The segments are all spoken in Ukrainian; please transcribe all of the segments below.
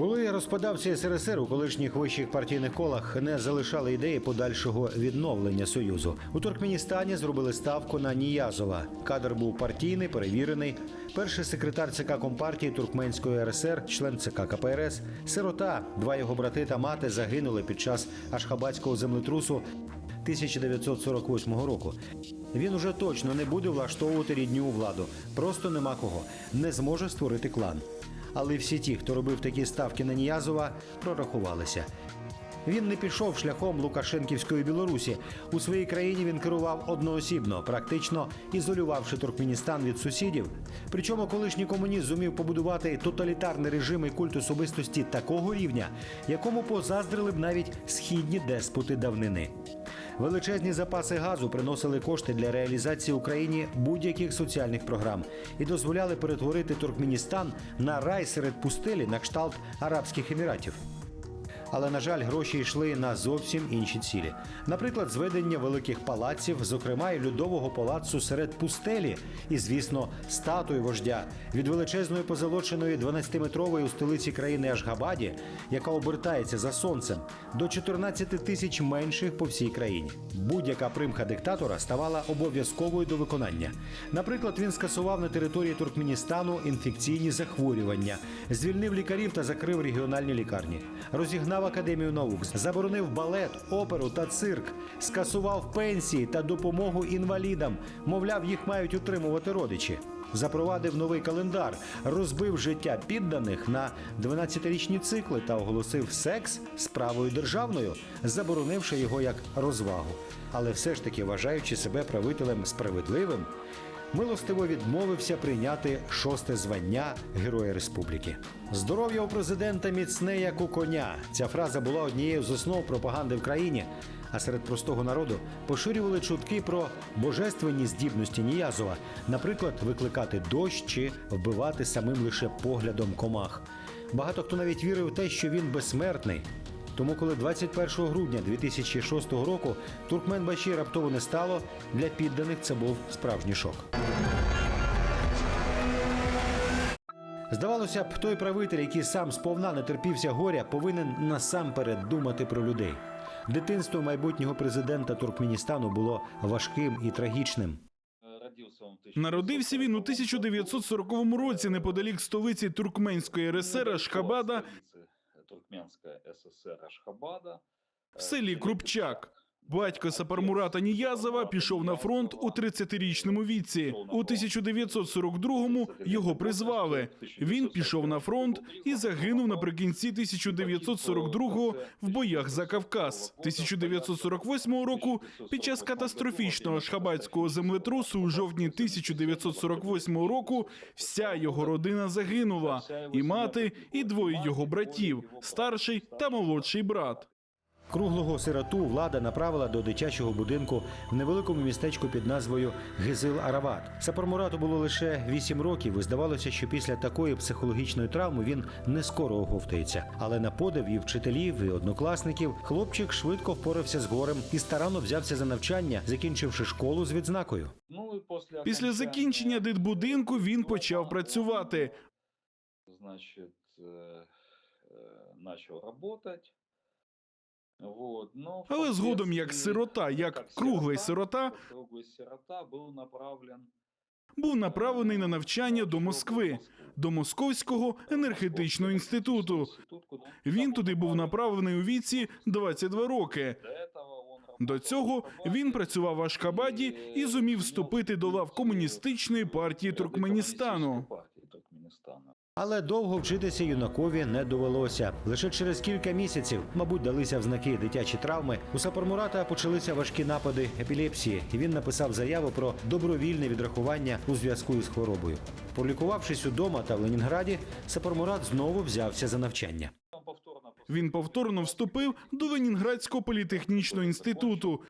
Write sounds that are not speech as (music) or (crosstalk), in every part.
Коли розпадався СРСР у колишніх вищих партійних колах не залишали ідеї подальшого відновлення союзу. У Туркменістані зробили ставку на Ніязова. Кадр був партійний, перевірений. Перший секретар ЦК Компартії Туркменської РСР, член ЦК КПРС, сирота. Два його брати та мати загинули під час Ашхабадського землетрусу 1948 року. Він уже точно не буде влаштовувати рідню владу. Просто нема кого. Не зможе створити клан. Але всі ті, хто робив такі ставки на Ніязова, прорахувалися. Він не пішов шляхом Лукашенківської Білорусі. У своїй країні він керував одноосібно, практично ізолювавши Туркменістан від сусідів. Причому колишній комуніст зумів побудувати тоталітарний режим і культ особистості такого рівня, якому позаздрили б навіть східні деспоти давнини. Величезні запаси газу приносили кошти для реалізації Україні будь-яких соціальних програм і дозволяли перетворити Туркменістан на рай серед пустелі на кшталт Арабських Еміратів. Але на жаль, гроші йшли на зовсім інші цілі. Наприклад, зведення великих палаців, зокрема і льодового палацу серед пустелі, і, звісно, статуї вождя від величезної позолоченої 12-метрової у столиці країни Ашгабаді, яка обертається за сонцем, до 14 тисяч менших по всій країні. Будь-яка примха диктатора ставала обов'язковою до виконання. Наприклад, він скасував на території Туркменістану інфекційні захворювання, звільнив лікарів та закрив регіональні лікарні, розігнав академію наук, заборонив балет, оперу та цирк, скасував пенсії та допомогу інвалідам. Мовляв, їх мають утримувати родичі. Запровадив новий календар, розбив життя підданих на 12-річні цикли та оголосив секс справою державною, заборонивши його як розвагу. Але все ж таки, вважаючи себе правителем справедливим, милостиво відмовився прийняти шосте звання Героя Республіки. Здоров'я у президента міцне як у коня. Ця фраза була однією з основ пропаганди в країні. А серед простого народу поширювали чутки про божественні здібності Ніязова, наприклад, викликати дощ чи вбивати самим лише поглядом комах. Багато хто навіть вірив в те, що він безсмертний. Тому, коли 21 грудня 2006 року Туркмен Баші раптово не стало, для підданих це був справжній шок. Здавалося б, той правитель, який сам сповна не терпівся горя, повинен насамперед думати про людей. Дитинство майбутнього президента Туркменістану було важким і трагічним. Народився він у 1940 році неподалік столиці Туркменської РСР Ашхабада Туркменська ССР Ашхабада. в селі Крупчак. Батько Сапармурата Ніязова пішов на фронт у 30-річному віці. У 1942-му його призвали. Він пішов на фронт і загинув наприкінці 1942-го в боях за Кавказ. 1948 року під час катастрофічного шхабадського землетрусу у жовтні 1948 року вся його родина загинула. І мати, і двоє його братів, старший та молодший брат. Круглого сироту влада направила до дитячого будинку в невеликому містечку під назвою Гизил Арават. Сапармурату було лише 8 років. і здавалося, що після такої психологічної травми він не скоро оговтається. Але на подив і вчителів, і однокласників хлопчик швидко впорався з горем і старанно взявся за навчання, закінчивши школу з відзнакою. Ну, і після, Після закінчення дитбудинку він почав працювати. Значить, е, е, почав працювати. Але згодом, як сирота, як круглий сирота, був направлен був направлений на навчання до Москви, до Московського енергетичного інституту. Він туди був направлений у віці 22 роки. До цього він працював в Ашкабаді і зумів вступити до лав комуністичної партії Туркменістану. Але довго вчитися юнакові не довелося. Лише через кілька місяців, мабуть, далися в знаки дитячі травми. У Сапармурата почалися важкі напади епілепсії, і він написав заяву про добровільне відрахування у зв'язку із хворобою. Полікувавшись удома та в Ленінграді, Сапармурат знову взявся за навчання. Він повторно вступив до Ленінградського політехнічного інституту,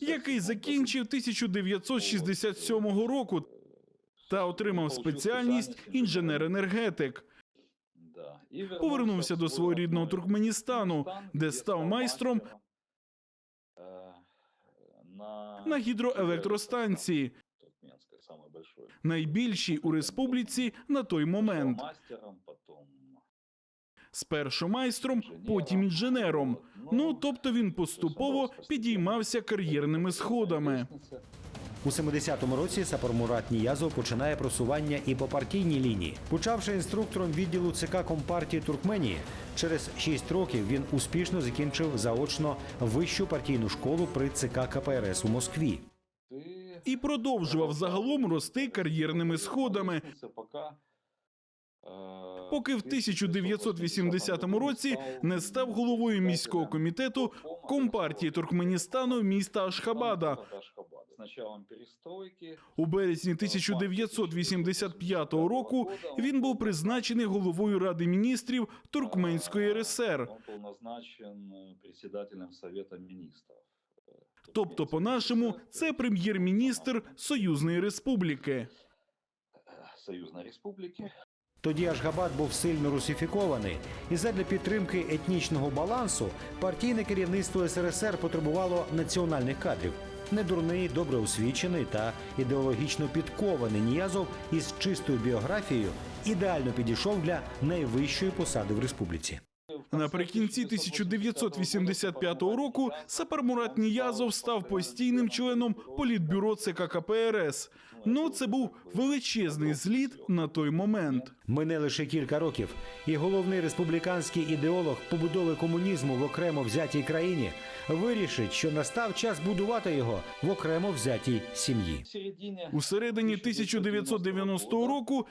який закінчив 1967 року та отримав спеціальність інженер-енергетик. Повернувся до свого рідного Туркменістану, де став майстром на гідроелектростанції, найбільшій у республіці на той момент. Спершу майстром, потім інженером. Ну тобто він поступово підіймався кар'єрними сходами. У 70-му році Сапар Мурат Ніязов починає просування і по партійній лінії. Почавши інструктором відділу ЦК Компартії Туркменії, через 6 років він успішно закінчив заочно вищу партійну школу при ЦК КПРС у Москві. І продовжував загалом рости кар'єрними сходами, поки в 1980 році не став головою міського комітету Компартії Туркменістану міста Ашхабада З началом перестройки У березні 1985 року він був призначений головою Ради міністрів Туркменської РСР. Он был назначен э, председателем Совета Министров. э, Тобто, по-нашому, це прем'єр-міністр Союзної Республіки. э, Союзной Республики. Тоді Ашгабад був сильно русифікований, і задля підтримки етнічного балансу партійне керівництво СРСР потребувало національних кадрів. Недурний, добре освічений та ідеологічно підкований Ніязов із чистою біографією ідеально підійшов для найвищої посади в республіці. Наприкінці 1985 року Сапар Мурат Ніязов став постійним членом політбюро ЦК КПРС. Ну, це був величезний зліт на той момент. Мине лише кілька років, і головний республіканський ідеолог побудови комунізму в окремо взятій країні вирішить, що настав час будувати його в окремо взятій сім'ї. У середині 1990 року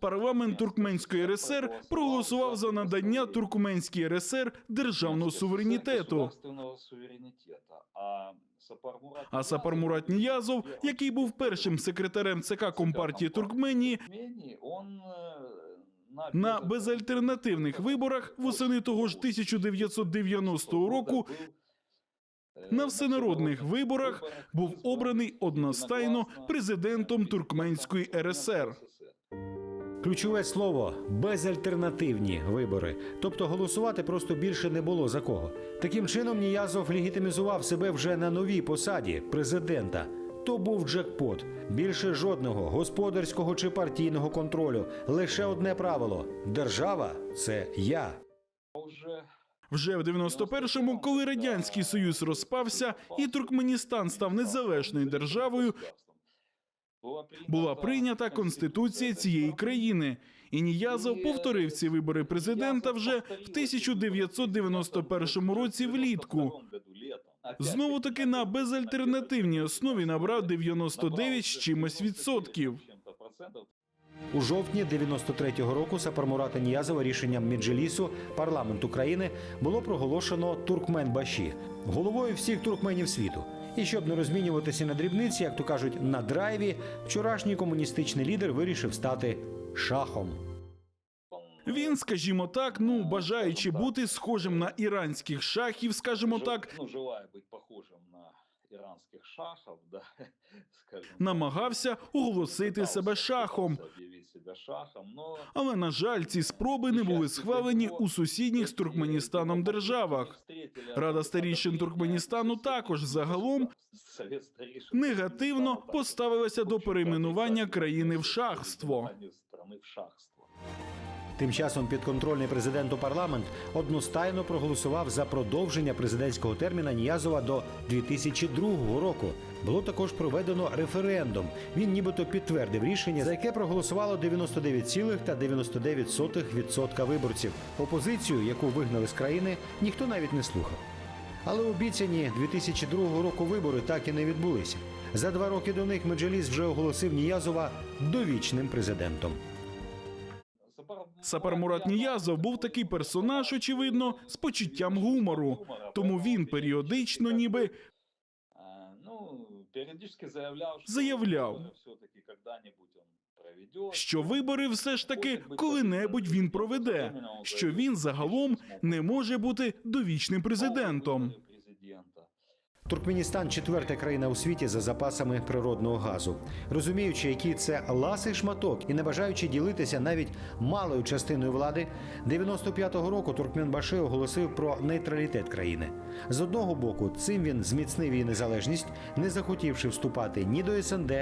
парламент Туркменської РСР проголосував за надання Туркменській РСР державного суверенітету. Государственного суверенитета. А Сапар Мурат Ніязов, який був першим секретарем ЦК Компартії Туркменії, Туркмении, э, на безальтернативних виборах восени того ж 1990 року на всенародних виборах був обраний одностайно президентом Туркменської РСР. Ключове слово безальтернативні вибори. Тобто голосувати просто більше не було за кого. Таким чином Ніязов легітимізував себе вже на новій посаді президента. То був джекпот. Більше жодного господарського чи партійного контролю. Лише одне правило: держава це я. Вже в 91-му, коли радянський союз розпався і Туркменістан став незалежною державою, була прийнята конституція цієї країни. І Ніязов повторив ці вибори президента вже в 1991 році влітку. Знову таки на безальтернативній основі набрав 99 з чимось відсотків. У жовтні 93-го року Сапармурата Ніязова рішенням Меджлісу парламент України було проголошено Туркменбаші головою всіх туркменів світу. І щоб не розмінюватися на дрібниці, як то кажуть, на драйві, вчорашній комуністичний лідер вирішив стати шахом. Він, скажімо так, ну бажаючи бути схожим на іранських шахів, скажімо так, ну, желая быть похожим на иранских шахов, да, (laughs) скажем. намагався оголосити себе шахом. Объявить шахом, но Але на жаль, ці спроби не були схвалені у сусідніх з Туркменістаном державах. Рада старішин Туркменістану також загалом негативно поставилася до перейменування країни в шахство. В шахство. Тим часом підконтрольний президенту парламент одностайно проголосував за продовження президентського терміна Ніязова до 2002 року. Було також проведено референдум. Він нібито підтвердив рішення, за яке проголосувало 99,99% виборців. Опозицію, яку вигнали з країни, ніхто навіть не слухав. Але обіцяні 2002 року вибори так і не відбулися. За два роки до них Меджеліс вже оголосив Ніязова довічним президентом. Сапар Мурат Ніязов був такий персонаж, очевидно, з почуттям гумору. Тому він періодично, ніби Ну, заявляв, Заявляв. що вибори все ж таки коли-небудь він проведе, що він загалом не може бути довічним президентом. Туркменістан четверта країна у світі за запасами природного газу. Розуміючи, який це ласий шматок, і не бажаючи ділитися навіть малою частиною влади, 95-го року Туркменбаши оголосив про нейтралітет країни. З одного боку, цим він зміцнив її незалежність, не захотівши вступати ні до СНД,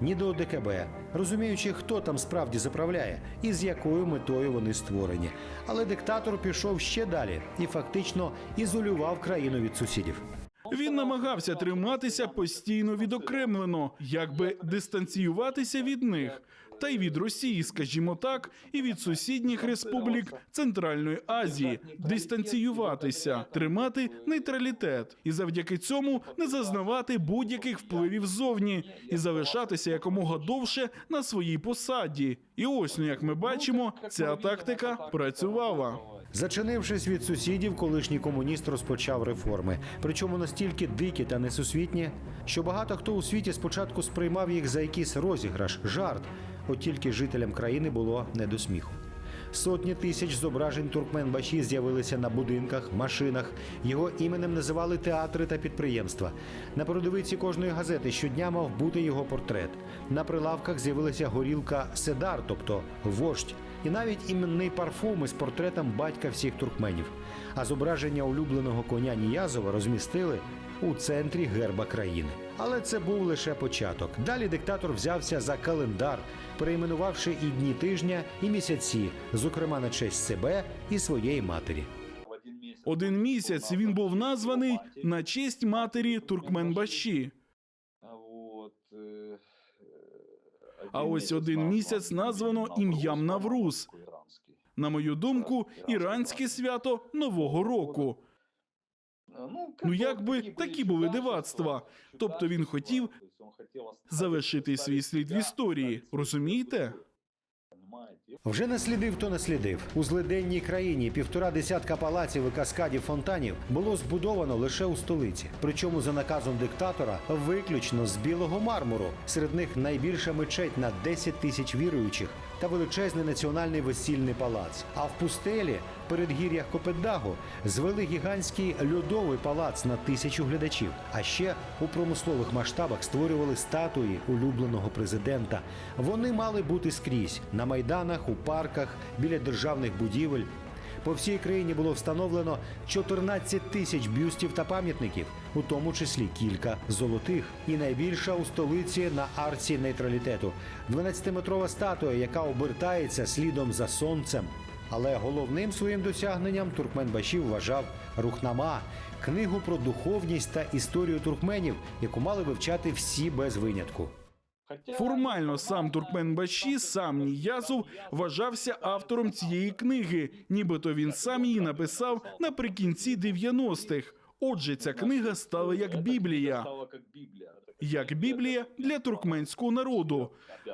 ні до ОДКБ, розуміючи, хто там справді заправляє і з якою метою вони створені. Але диктатор пішов ще далі і фактично ізолював країну від сусідів. Він намагався триматися постійно відокремлено, якби дистанціюватися від них, та й від Росії, скажімо так, і від сусідніх республік Центральної Азії, дистанціюватися, тримати нейтралітет і завдяки цьому не зазнавати будь-яких впливів ззовні і залишатися якомога довше на своїй посаді. І ось, ну як ми бачимо, ця тактика працювала. Зачинившись від сусідів, колишній комуніст розпочав реформи, причому настільки дикі та несусвітні, що багато хто у світі спочатку сприймав їх за якийсь розіграш, жарт. От тільки жителям країни було не до сміху. Сотні тисяч зображень Туркменбаші з'явилися на будинках, машинах. Його іменем називали театри та підприємства. На передовиці кожної газети щодня мав бути його портрет. На прилавках з'явилася горілка Седар, тобто вождь, і навіть іменний парфум із портретом батька всіх туркменів. А зображення улюбленого коня Ніязова розмістили у центрі герба країни. Але це був лише початок. Далі диктатор взявся за календар, перейменувавши і дні тижня, і місяці, зокрема на честь себе і своєї матері. Один місяць він був названий на честь матері Туркменбаші. А ось один місяць названо ім'ям Навруз. На мою думку, іранське свято Нового року. Ну, якби такі були дивацтва. Тобто він хотів залишити свій слід в історії. Розумієте? Вже наслідив, то наслідив. У злиденній країні півтора десятка палаців і каскадів фонтанів було збудовано лише у столиці. Причому за наказом диктатора виключно з білого мармуру. Серед них найбільша мечеть на 10 тисяч віруючих та величезний національний весільний палац. А в пустелі, передгір'ях Копетдагу, звели гігантський льодовий палац на тисячу глядачів. А ще у промислових масштабах створювали статуї улюбленого президента. Вони мали бути скрізь на майданах, у парках, біля державних будівель. По всій країні було встановлено 14 тисяч бюстів та пам'ятників, у тому числі кілька золотих. І найбільша у столиці на арці нейтралітету 12-метрова статуя, яка обертається слідом за сонцем. Але головним своїм досягненням Туркменбаші вважав Рухнама книгу про духовність та історію туркменів, яку мали вивчати всі без винятку. Формально сам Туркменбаші, сам Ніязов вважався автором цієї книги, нібито він сам її написав наприкінці 90-х. Отже, ця книга стала як Біблія, як Біблія для туркменського народу.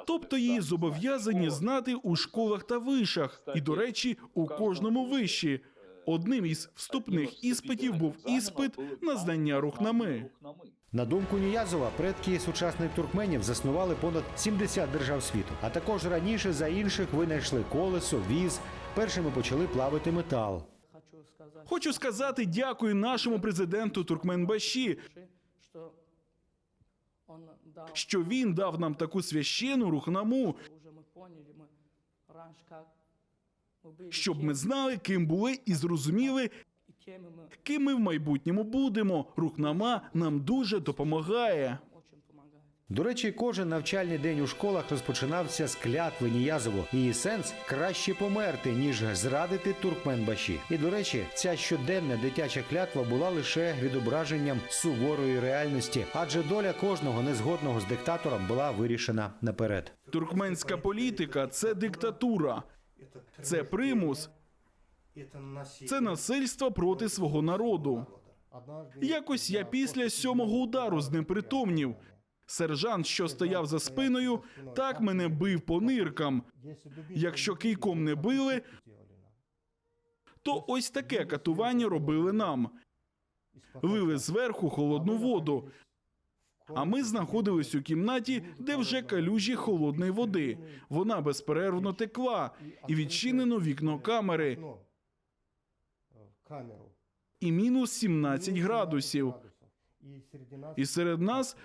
Тобто її зобов'язані знати у школах та вишах, і, до речі, у кожному виші. Одним із вступних іспитів був іспит на знання рухнами. На думку Ніязова, предки сучасних туркменів заснували понад 70 держав світу. А також раніше за інших винайшли колесо, віз. Першими почали плавити метал. Хочу сказати дякую нашому президенту Туркменбаші, что он дал, що він дав нам таку священну рухнаму, щоб ми знали, ким були, і зрозуміли, ким ми в майбутньому будемо. Рухнама нам дуже допомагає. очень помогает. До речі, кожен навчальний день у школах розпочинався з клятви Ніязову. Її сенс краще померти, ніж зрадити Туркменбаші. І до речі, ця щоденна дитяча клятва була лише відображенням суворої реальності, адже доля кожного незгодного з диктатором була вирішена наперед. Туркменська політика це диктатура, це примус, це насильство проти свого народу. Якось я після сьомого удару знепритомнів. Сержант, що стояв за спиною, так мене бив по ниркам. Якщо кийком не били, то ось таке катування робили нам. Лили зверху холодну воду. А ми знаходились у кімнаті, де вже калюжі холодної води. Вона безперервно текла, і відчинено вікно камери, і мінус 17 градусів. І серед нас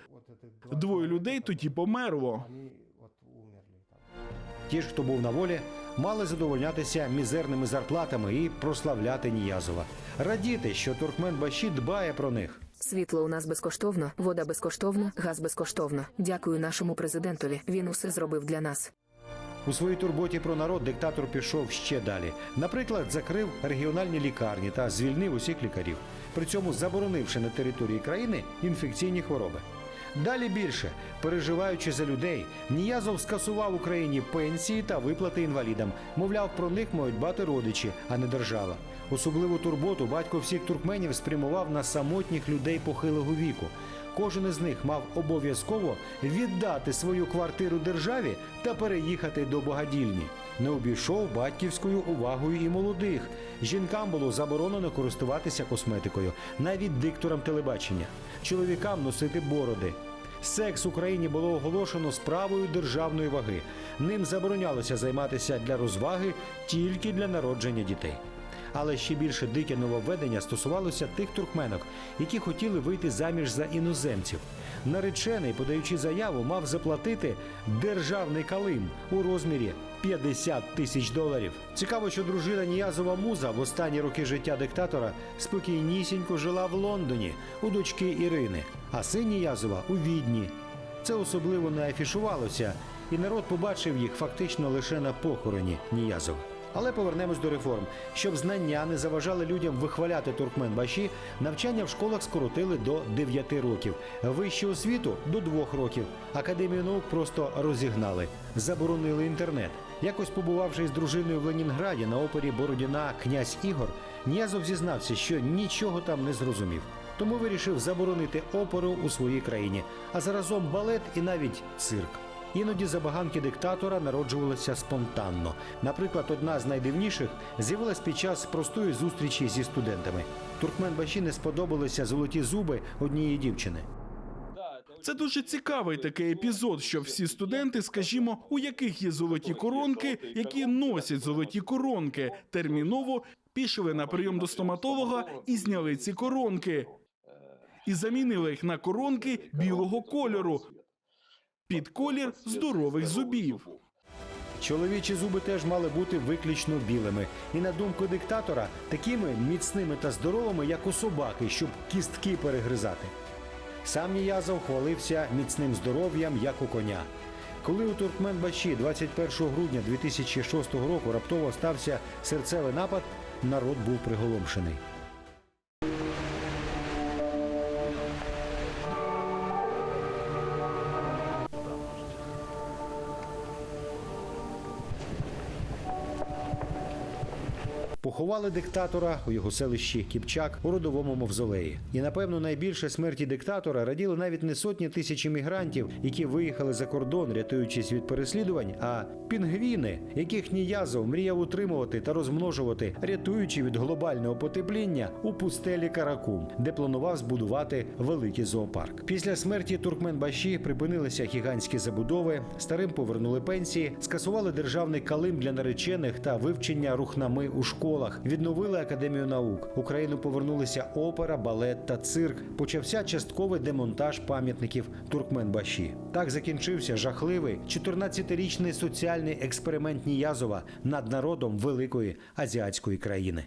двоє людей тоді померло. Ті ж, хто був на волі, мали задовольнятися мізерними зарплатами і прославляти Ніязова, радіти, що Туркмен Баші дбає про них. Світло у нас безкоштовно, вода безкоштовна, газ безкоштовно. Дякую нашому президентові. Він усе зробив для нас. У своїй турботі про народ диктатор пішов ще далі. Наприклад, закрив регіональні лікарні та звільнив усіх лікарів, при цьому заборонивши на території країни інфекційні хвороби. Далі більше, переживаючи за людей, Ніязов скасував Україні пенсії та виплати інвалідам. Мовляв, про них мають дбати родичі, а не держава. Особливу турботу батько всіх туркменів спрямував на самотніх людей похилого віку. Кожен із них мав обов'язково віддати свою квартиру державі та переїхати до богадільні. Не обійшов батьківською увагою і молодих. Жінкам було заборонено користуватися косметикою, навіть дикторам телебачення, чоловікам носити бороди. Секс в Україні було оголошено справою державної ваги. Ним заборонялося займатися для розваги тільки для народження дітей. Але ще більше дике нововведення стосувалося тих туркменок, які хотіли вийти заміж за іноземців. Наречений, подаючи заяву, мав заплатити державний калим у розмірі 50 тисяч доларів. Цікаво, що дружина Ніязова Муза в останні роки життя диктатора спокійнісінько жила в Лондоні у дочки Ірини, а син Ніязова у Відні. Це особливо не афішувалося, і народ побачив їх фактично лише на похороні Ніязова. Але повернемось до реформ. Щоб знання не заважали людям вихваляти туркмен баші, навчання в школах скоротили до 9 років, вищу освіту до 2 років. Академію наук просто розігнали, заборонили інтернет. Якось побувавши з дружиною в Ленінграді на опері Бородіна князь Ігор, Ніязов зізнався, що нічого там не зрозумів. Тому вирішив заборонити оперу у своїй країні, а заразом балет і навіть цирк. Іноді забаганки диктатора народжувалися спонтанно. Наприклад, одна з найдивніших з'явилась під час простої зустрічі зі студентами. Туркмен Баші не сподобалися золоті зуби однієї дівчини. Це дуже цікавий такий епізод, що всі студенти, скажімо, у яких є золоті коронки, які носять золоті коронки, терміново пішли на прийом до стоматолога і зняли ці коронки. І замінили їх на коронки білого кольору під колір здорових зубів. Чоловічі зуби теж мали бути виключно білими. І на думку диктатора, такими міцними та здоровими, як у собаки, щоб кістки перегризати. Сам Ніязов хвалився міцним здоров'ям, як у коня. Коли у Туркменбаші 21 грудня 2006 року раптово стався серцевий напад, народ був приголомшений. Поховали диктатора у його селищі Кіпчак у родовому мавзолеї. І напевно найбільше смерті диктатора раділи навіть не сотні тисяч іммігрантів, які виїхали за кордон, рятуючись від переслідувань, а пінгвіни, яких Ніязов мріяв утримувати та розмножувати, рятуючи від глобального потепління у пустелі Каракум, де планував збудувати великий зоопарк. Після смерті Туркменбаші припинилися гігантські забудови, старим повернули пенсії, скасували державний калим для наречених та вивчення рухнами у школах, відновили академію наук. В Україну повернулися опера, балет та цирк. Почався частковий демонтаж пам'ятників Туркменбаші. Так закінчився жахливий 14-річний соціальний експеримент Ніязова над народом великої азіатської країни.